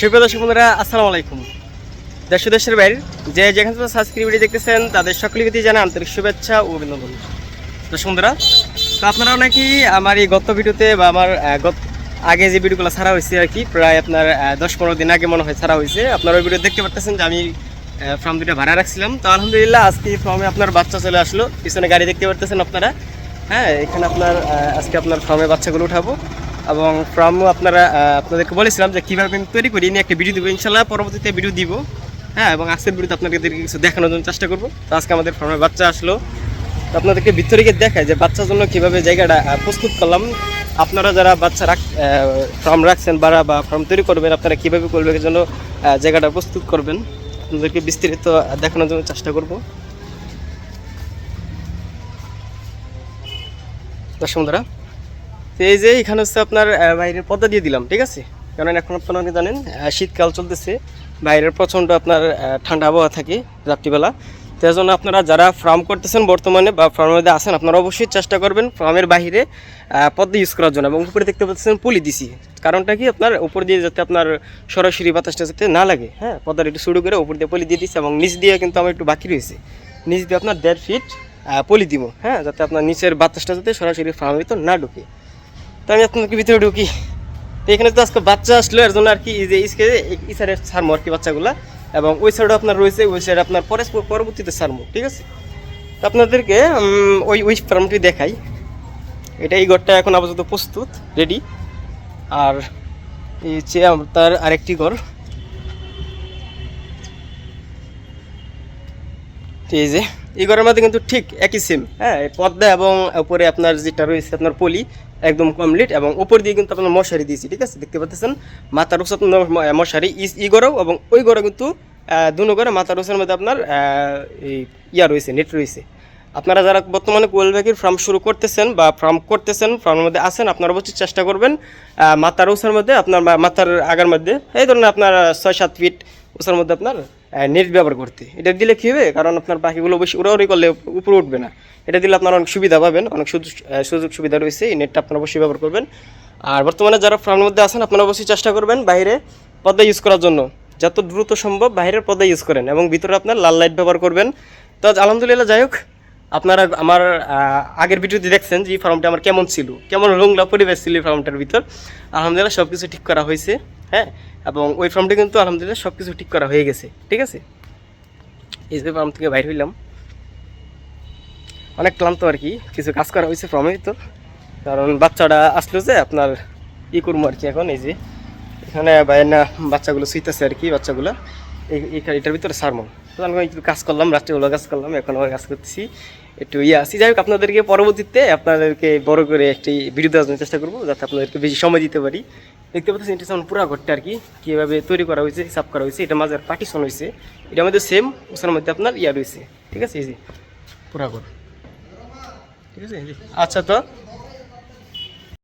সুপ্রিয় দর্শক বন্ধুরা, আসসালামু আলাইকুম। দেশ দেশের বাইরে যে যেখান থেকে সাবস্ক্রাইব ভিডিও দেখতেছেন, তাদের সকলকে জানা আন্তরিক শুভেচ্ছা ও অভিনন্দন। দর্শক বন্ধুরা, তো আপনারা নাকি আমার এই গত ভিডিওতে বা আমার গত- আগে যে ভিডিওগুলো ছাড়া হয়েছে আর কি, প্রায় আপনার দশ পনেরো দিন আগে মনে হয় ছাড়া হয়েছে। আপনারা ওই ভিডিও দেখতে পারতেছেন যে আমি ফার্ম দুটো ভাড়া রাখছিলাম। তো আলহামদুলিল্লাহ আজকে ফার্মে আপনার বাচ্চা চলে আসলো। পিছনে গাড়ি দেখতে পারতেছেন আপনারা। হ্যাঁ এখানে আপনার আজকে আপনার ফার্মে বাচ্চাগুলো উঠাবো। এবং ফার্মও আপনারা আপনাদেরকে বলেছিলাম যে কীভাবে আমি তৈরি করি নিয়ে একটা ভিডিও দিব। ইনশাল্লাহ পরবর্তীতে ভিডিও দিব। হ্যাঁ এবং আজকের ভিডিওতে আপনাদেরকে কিছু দেখানোর জন্য চেষ্টা করব। তো আজকে আমাদের ফার্মে বাচ্চা আসলো। তো আপনাদেরকে ভিতরে গিয়ে দেখায় যে বাচ্চার জন্য কীভাবে জায়গাটা প্রস্তুত করলাম। আপনারা যারা বাচ্চা রাখ ফার্ম রাখছেন বা বা ফার্ম তৈরি করবেন, আপনারা কীভাবে করবেন জন্য জায়গাটা প্রস্তুত করবেন। আপনাদেরকে বিস্তারিত দেখানোর জন্য চেষ্টা করব। দর্শক বন্ধুরা এই যে এখানে হচ্ছে আপনার বাইরের পর্দা দিয়ে দিলাম, ঠিক আছে? কারণ এখন আপনারা জানেন শীতকাল চলতেছে, বাইরের প্রচণ্ড আপনার ঠান্ডা আবহাওয়া থাকে রাত্রিবেলা। তো এই জন্য আপনারা যারা ফার্ম করতেছেন বর্তমানে বা ফার্মের মধ্যে আছেন, আপনারা অবশ্যই চেষ্টা করবেন ফার্মের বাইরে পর্দা ইউজ করার জন্য। এবং উপরে দেখতে পাচ্ছেন পলি দিছি। কারণটা কি আপনার, উপর দিয়ে যাতে আপনার সরাসরি বাতাসটা যাতে না লাগে হ্যাঁ? পর্দাটা একটু শুরু করে উপর দিয়ে পলি দিয়ে দিচ্ছি এবং নিচ দিয়ে কিন্তু আমার একটু বাকি রয়েছে। নিচ দিয়ে আপনার দেড় ফিট পলি দিব হ্যাঁ? যাতে আপনার নিচের বাতাসটা যাতে সরাসরি ফার্মের ভিতর না ঢুকে। তো আমি আপনাদেরকে ভিতরে ঢুকি। তো এখানে তো আজকে বাচ্চা আসলো, এর জন্য আর কি যে ইসকে এই সাইডে ছাড়মো আর কি বাচ্চাগুলা। এবং ওই সাইডে আপনার রয়েছে, ওই সাইডে আপনার পরে পরবর্তীতে ছাড়মো, ঠিক আছে? তো আপনাদেরকে ওই ওই ফার্মটি দেখাই। এটা এই ঘরটা এখন আপাতত প্রস্তুত রেডি আর এই হচ্ছে তার আরেকটি ঘর। এই যে এই ঘরের মধ্যে কিন্তু ঠিক একই সেম হ্যাঁ পর্দা এবং উপরে আপনার যেটা রয়েছে আপনার পলি, একদম কমপ্লিট এবং উপর দিয়ে কিন্তু আপনার মশারি দিয়েছি, ঠিক আছে? দেখতে পাচ্ছেন? মাথার উৎস আপনার মশারি ই- ই এবং ওই ঘরে কিন্তু দুনো ঘরে মাথার উৎসের মধ্যে আপনার ইয়া রয়েছে নেট রয়েছে। আপনারা যারা বর্তমানে কোয়েল পাখির ফার্ম শুরু করতেছেন বা ফার্ম করতেছেন ফার্মের মধ্যে আছেন, আপনারা অবশ্যই চেষ্টা করবেন মাথার উৎসের মধ্যে আপনার মাথার আগার মধ্যে, এই ধরনের আপনার ছয় সাত ফিট উৎসের মধ্যে আপনার নেট ব্যবহার করতে। এটা দিলে কী হবে? কারণ আপনার পাখিগুলো বেশি উড়াউড়ি করলে উপরে উঠবে না। এটা দিলে আপনারা অনেক সুবিধা পাবেন, অনেক সুযোগ সুবিধা রয়েছে। এই নেটটা আপনারা অবশ্যই ব্যবহার করবেন। আর বর্তমানে যারা ফার্মের মধ্যে আছেন, আপনারা অবশ্যই চেষ্টা করবেন বাইরে পর্দা ইউজ করার জন্য। যত দ্রুত সম্ভব বাইরের পর্দা ইউজ করেন এবং ভিতরে আপনার লাল লাইট ব্যবহার করবেন। তো আলহামদুলিল্লাহ, যাই হোক, আপনারা আমার আগের ভিডিওতে দেখছেন যে এই ফার্মটা আমার কেমন ছিল, কেমন রোংলা পরিবেশ ছিল এই ফার্মটার ভিতর। আলহামদুলিল্লাহ সব কিছু ঠিক করা হয়েছে। হ্যাঁ? এবং ওই ফার্মটা কিন্তু আলহামদুলিল্লাহ সব কিছু ঠিক করা হয়ে গেছে, ঠিক আছে? এই যে ফার্ম থেকে বাইর হইলাম। অনেক ক্লান্ত আর কি, কিছু কাজ করা হয়েছে ফার্মে তো। কারণ বাচ্চাটা আসলো যে আপনার ই করব আর কি এখন, এই যে। এখানে বাইরে না বাচ্চাগুলো শুইতেছে আর কি, বাচ্চাগুলো। এটার ভিতরে সারমো একটু কাজ করলাম রাত্রিবেলা কাজ করলাম এখন আবার কাজ করতেছি। একটু ইয়ে আসি যাই হোক আপনাদেরকে পরবর্তীতে আপনাদেরকে বড় করে একটি ভিডিও দেওয়ার জন্য চেষ্টা করব যাতে আপনাদেরকে বেশি সময় দিতে পারি। দেখতে পাচ্ছেন এটা যেমন পুরা ঘরটা আর কি কীভাবে তৈরি করা হয়েছে হিসাব করা হয়েছে এটা মাঝে পার্টিশন হয়েছে। এটার মধ্যে সেম ওসার মধ্যে আপনার ইয়া রয়েছে। ঠিক আছে এই যে। পুরা ঘর। ঠিক আছে আচ্ছা তো